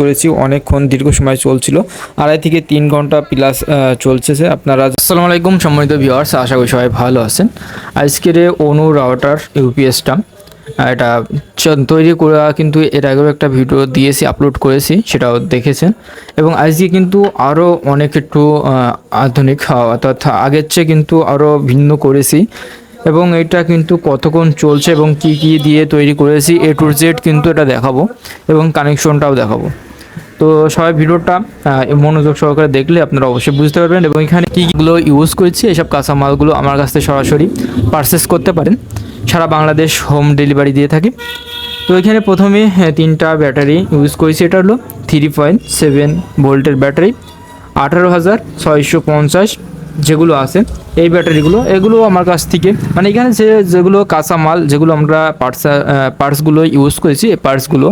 করেছি, অনেকক্ষণ দীর্ঘ সময় চলছিল। আড়াই থেকে তিন ঘণ্টা প্লাস চলছে। আপনারা আসসালামু আলাইকুম, সম্মানিত ভিউয়ার্স আশা করি সবাই ভালো আছেন। আজকের অনু রাউটার ইউপিএসটা এটা তৈরি করা কিন্তু এর আগেও একটা ভিডিও দিয়েছি আপলোড করেছি, সেটাও দেখেছেন। এবং আজকে কিন্তু আরও অনেক একটু আধুনিক অর্থাৎ আগের চেয়ে কিন্তু আরও ভিন্ন করেছি। এবং এটা কিন্তু কতক্ষণ চলছে এবং কি কি দিয়ে তৈরি করেছি, এ টু জেড কিন্তু এটা দেখাবো এবং কানেকশনটাও দেখাবো। তো সবাই ভিডিওটা মনোযোগ সহকারে দেখলে আপনারা অবশ্যই বুঝতে পারবেন এবং এখানে কীগুলো ইউজ করেছি, এসব কাঁচামালগুলো আমার কাছ থেকে সরাসরি পারচেস করতে পারেন। সারা বাংলাদেশ হোম ডেলিভারি দিয়ে থাকি। তো এখানে প্রথমে তিনটা ব্যাটারি ইউজ করেছি, এটা হলো থ্রি পয়েন্ট সেভেন ভোল্টের ব্যাটারি আঠারো হাজার ছয়শো পঞ্চাশ যেগুলো আছে, এই ব্যাটারিগুলো এগুলো আমার কাছ থেকে। মানে এখানে যে যেগুলো কাঁচা মাল, যেগুলো আমরা পার্টস পার্টসগুলো ইউজ করেছি, এই পার্টসগুলো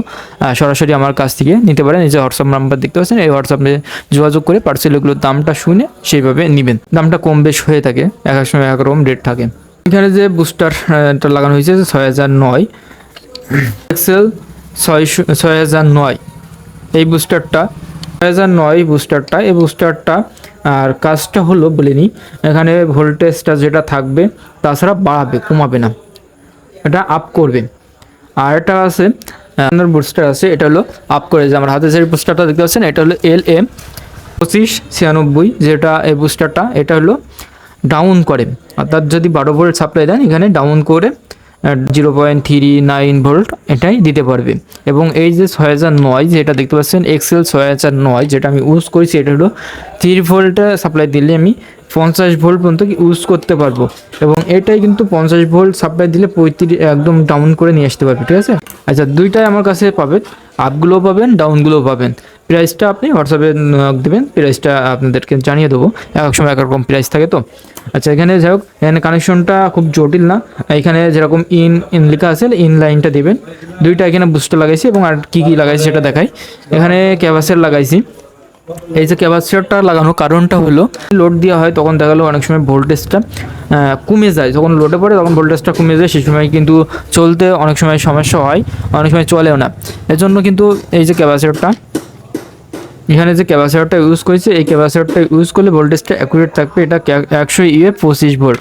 সরাসরি আমার কাছ থেকে নিতে পারেন। এই যে হোয়াটসঅ্যাপ নাম্বার দেখতে পাচ্ছেন, এই হোয়াটসঅ্যাপে যোগাযোগ করে পার্সেলগুলোর দামটা শুনে সেইভাবে নেবেন। দামটা কম বেশ হয়ে থাকে, এক এক সময় এক রকম রেট থাকে। এখানে যে বুস্টারটা লাগানো হয়েছে ছয় হাজার নয়। এক্সেল ছয়শো, ছয় হাজার নয়। এই বুস্টারটা ছয় হাজার নয় বুস্টারটা এই বুস্টারটা আর কাজটা হলো বলে নিই, এখানে ভোল্টেজটা যেটা থাকবে, তাছাড়া বাড়াবে, কমাবে না। এটা আপ করবে। আর এটা আছে আপনার বুস্টার আছে, এটা হলো আপ করে যে আমার হাতে যে বুস্টারটা দেখতে পাচ্ছেন, এটা হলো এল এম পঁচিশ ছিয়ানব্বই, যেটা এই বুস্টারটা এটা হলো ডাউন করে। অর্থাৎ যদি বারো ভোল্ট সাপ্লাই দেন, এখানে ডাউন করে zero point three nine volt এটাই দিতে পারবে। এবং এই যে ছয় হাজার নয়, যেটা দেখতে পাচ্ছেন এক্সেল ছয় হাজার নয়, যেটা আমি ইউজ করেছি, এটা হলো থ্রি ভোল্টে সাপ্লাই দিলে আমি পঞ্চাশ ভোল্ট পর্যন্ত ইউজ করতে পারব। এবং এটাই কিন্তু পঞ্চাশ ভোল্ট সাপ্লাই দিলে পঁয়ত্রিশ, একদম ডাউন করে নিয়ে আসতে পারবে, ঠিক আছে? আচ্ছা দুইটাই আমার কাছে পাবেন। আপগুলোও পাবেন ডাউনগুলোও পাবেন। প্রাইসটা আপনি হোয়াটসঅ্যাপে দেবেন প্রাইসটা আপনাদেরকে জানিয়ে দেবো। এক এক সময় এক রকম প্রাইস থাকে তো। আচ্ছা এখানে যাই হোক, এখানে কানেকশনটা খুব জটিল না। এখানে যেরকম ইন ইন লেখা আছে ইন লাইনটা দিবেন। দুইটা এখানে বুস্টার লাগাইছি এবং আর কী কী লাগাইছি সেটা দেখাই। এখানে ক্যাবাসের লাগাইছি। এই যে ক্যাপাসিটারটা লাগানোর কারণটা হলো লোড দেওয়া হয় তখন দেখা গেলো অনেক সময় ভোল্টেজটা কমে যায়। যখন লোডে পড়ে তখন ভোল্টেজটা কমে যায়, সেই সময় কিন্তু চলতে অনেক সময় সমস্যা হয়, অনেক সময় চলেও না। এজন্য কিন্তু এই যে ক্যাপাসিটারটা এখানে যে ক্যাপাসিটারটা ইউজ করেছে, এই ক্যাপাসিটারটা ইউজ করলে ভোল্টেজটা অ্যাকুরেট থাকবে। এটা একশো ইউএ পঁচিশ ভোল্ট।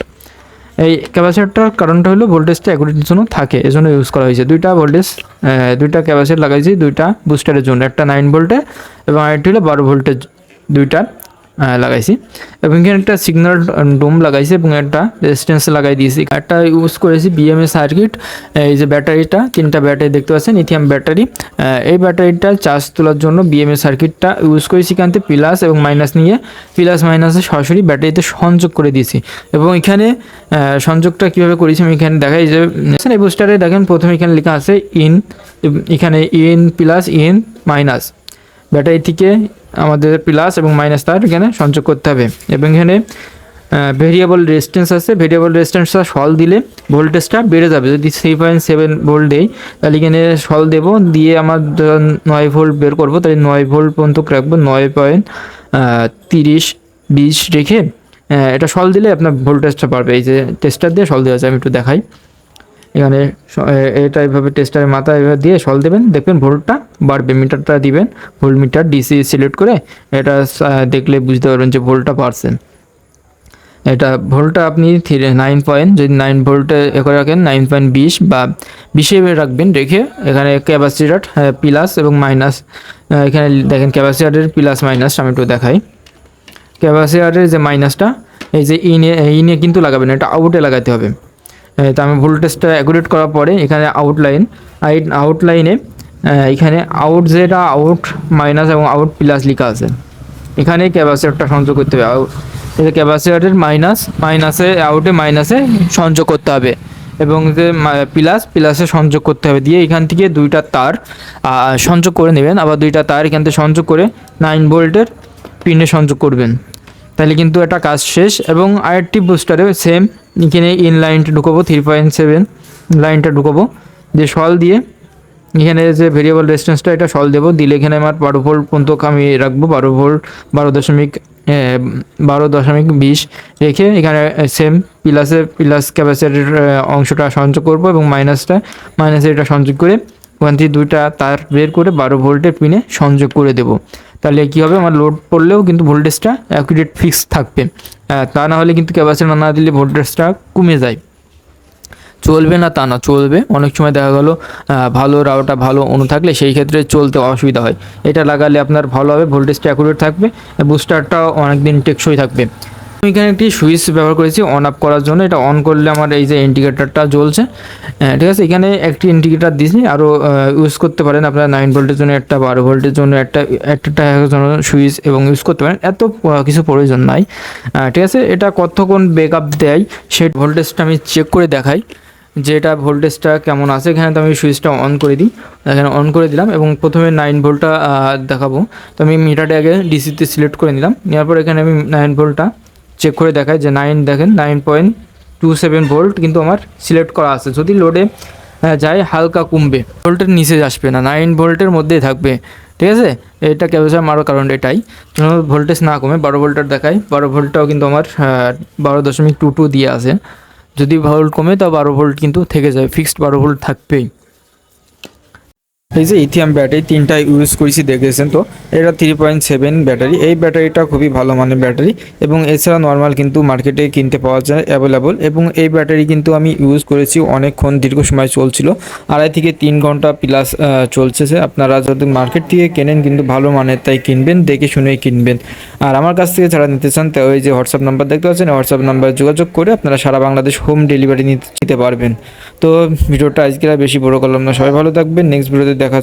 এই ক্যাপাসিটারটার কারণটা হলো ভোল্টেজটা অ্যাকুরেটের জন্য থাকে, এজন্য ইউজ করা হয়েছে। দুইটা ভোল্টেজ দুইটা ক্যাপাসিটার লাগাইছি, দুইটা বুস্টারের জন্য। একটা নাইন ভোল্টে এবং আরেকটি হলো বারো ভোল্টেজ দুইটা। লাগাইছি। এবং এখানে একটা সিগন্যাল ডোম লাগাইছি এবং একটা রেজিস্ট্যান্স লাগাই দিয়েছি। একটা ইউজ করেছি বিএমএ সার্কিট এই যে ব্যাটারিটা, তিনটা ব্যাটারি দেখতে পাচ্ছেন ইথিয়াম ব্যাটারি এই ব্যাটারিটা চার্জ তোলার জন্য বিএমএ সার্কিটটা ইউজ করেছি এখান থেকে প্লাস এবং মাইনাস নিয়ে। প্লাস মাইনাসে সরাসরি ব্যাটারিতে সংযোগ করে দিয়েছি। এবং এখানে সংযোগটা কীভাবে করেছি আমি এখানে দেখাই। যে, এই বুস্টারে দেখেন প্রথমে এখানে লেখা আছে ইন এখানে in plus in minus battery থেকে আমাদের প্লাস এবং মাইনাস তার এখানে সংযোগ করতে হবে। এবং এখানে ভেরিয়েবল রেজিস্ট্যান্স আছে। ভেরিয়েবল রেজিস্ট্যান্সটা সল দিলে ভোল্টেজটা বেড়ে যাবে। যদি থ্রি পয়েন্ট সেভেন ভোল্ট দেই, তাহলে এখানে সল দেবো। দিয়ে আমার নয় ভোল্ট বের করব, তাহলে নয় ভোল্ট পর্যন্ত রাখব। নয় পয়েন্ট তিরিশ, বিশ রেখে এটা সল দিলে আপনার ভোল্টেজটা বাড়বে। এই যে টেস্টার দিয়ে সল দেওয়া যায় আমি একটু দেখাই। এখানে এটা এভাবে টেস্টারের মাথা এভাবে দিয়ে সল দেবেন। দেখবেন ভোল্টটা বাড়বে মিটারটা দিবেন। ভোল্ট মিটার ডিসি সিলেক্ট করে এটা দেখলে বুঝতে পারবেন যে ভোল্টটা বাড়ছে এটা ভোল্টটা আপনি থ্রি নাইন পয়েন্ট যদি নাইন ভোল্টে এ করে রাখেন নাইন পয়েন্ট বিশ বা বিশে রাখবেন রেখে এখানে ক্যাপাসিটার প্লাস এবং মাইনাস এখানে দেখেন ক্যাপাসিটারের প্লাস মাইনাস আমি একটু দেখাই। ক্যাপাসিটারের যে মাইনাসটা এই যে ইনে ইনে কিন্তু লাগাবেন, এটা আউটে লাগাতে হবে। তো আমি ভোল্টেজটা অ্যাকুরেট করার পরে এখানে আউটলাইন আউটলাইনে এখানে আউট যেটা আউট মাইনাস এবং আউট প্লাস লেখা আছে। এখানে ক্যাপাসিটারটা সংযোগ করতে হবে। আউট ক্যাপাসিটারের মাইনাস মাইনাসে আউটে মাইনাসে সংযোগ করতে হবে। এবং যে প্লাস প্লাসে সংযোগ করতে হবে। দিয়ে এখান থেকে দুইটা তার সংযোগ করে নেবেন। আবার দুইটা তার এখান থেকে সংযোগ করে নাইন ভোল্টের পিনে সংযোগ করবেন। তাহলে কিন্তু এটা কাজ শেষ। এবং আরেকটি বুস্টারে সেম এখানে ইন লাইনটা ঢুকাবো থ্রি পয়েন্ট সেভেন লাইনটা ঢুকাবো। দিয়ে সল দিয়ে এখানে যে ভেরিয়েবল রেজিস্ট্যান্সটা এটা সল দেবো। দিলে এখানে আমার বারো ভোল্ট পর্যন্ত আমি রাখব, বারো ভোল্ট, বারো দশমিক বারো দশমিক বিশ রেখে এখানে সেম প্লাসে প্লাস ক্যাপাসিটির অংশটা সংযোগ করব এবং মাইনাসটা মাইনাসে এটা সংযোগ করে ওখান থেকে দুইটা তার বের করে বারো ভোল্টের পিনে সংযোগ করে দেব। তাহলে কী হবে? আমার লোড পড়লেও কিন্তু ভোল্টেজটা অ্যাকুরেট ফিক্স থাকবে। তা না হলে কিন্তু ক্যাপাসিটার না দিলে ভোল্টেজটা কমে যায়। চলবে না তা না, চলবে। অনেক সময় দেখা গেলো ভালো রাওটা ভালো অনু থাকলে সেই ক্ষেত্রে চলতে অসুবিধা হয়। এটা লাগালে আপনার ভালো হবে ভোল্টেজটা অ্যাকুরেট থাকবে বুস্টারটাও অনেক দিন টেকসই থাকবে। আমি এখানে একটি সুইচ ব্যবহার করেছি অন আপ করার জন্য। এটা অন করলে আমার এই যে ইন্ডিকেটারটা জ্বলছে। ঠিক আছে? এখানে একটি ইন্ডিকেটার দিয়েছি। আরও ইউজ করতে পারেন আপনারা নাইন ভোল্টের জন্য একটা, বারো ভোল্টের জন্য একটা একটা জন্য সুইচ এবং ইউজ করতে পারেন। এত কিছু প্রয়োজন নাই। ঠিক আছে? এটা কতক্ষণ ব্যাকআপ দেয় সেই ভোল্টেজটা আমি চেক করে দেখাই যে এটা ভোল্টেজটা কেমন আছে। এখানে তো আমি সুইচটা অন করে দিই। এখানে অন করে দিলাম এবং প্রথমে নাইন ভোল্টটা দেখাবো। তো আমি মিটারটা আগে ডিসিতে সিলেক্ট করে নিলাম। নেওয়ার পর এখানে আমি নাইন ভোল্টটা চেক করে দেখাই যে নাইন দেখেন nine point two seven volt কিন্তু আমার সিলেক্ট করা আছে। যদি লোডে যায় হালকা কমবে। ভোল্টের নিচে আসবে না নাইন ভোল্টের মধ্যেই থাকবে। ঠিক আছে? এটা ক্যাপাসিটার মারার কারণ এটাই। ভোল্টেজ না কমে, বারো ভোল্টার দেখায়। বারো ভোল্টটাও কিন্তু আমার বারো দশমিক টু টু দিয়ে আছে। যদি ভোল্ট কমে তা বারো ভোল্ট কিন্তু থেকে যায়। ফিক্সড বারো ভোল্ট থাকবেই। এই যে ইথিয়াম ব্যাটারি তিনটা ইউজ করেছি, দেখেছেন তো? এটা থ্রি পয়েন্ট সেভেন ব্যাটারি এই ব্যাটারিটা খুবই ভালো মানের ব্যাটারি এবং এছাড়া নর্মাল কিন্তু মার্কেটে কিনতে পাওয়া যায় অ্যাভেলেবল এবং এই ব্যাটারি কিন্তু আমি ইউজ করেছি অনেকক্ষণ, দীর্ঘ সময় চলছিল। আড়াই থেকে তিন ঘণ্টা প্লাস চলছে। আপনারা যদি মার্কেট থেকে কেনেন কিন্তু ভালো মানের, তাই কিনবেন, দেখে শুনেই কিনবেন। আর আমার কাছ থেকে যারা নিতে চান তো ওই যে হোয়াটসঅ্যাপ নাম্বার দেখতে পাচ্ছেন হোয়াটসঅ্যাপ নাম্বার যোগাযোগ করে আপনারা সারা বাংলাদেশ হোম ডেলিভারি নিতে পারবেন। তো ভিডিওটা আজকে আর বেশি বড় করলাম না। সবাই ভালো থাকবেন। নেক্সট ভিডিওতে দেখা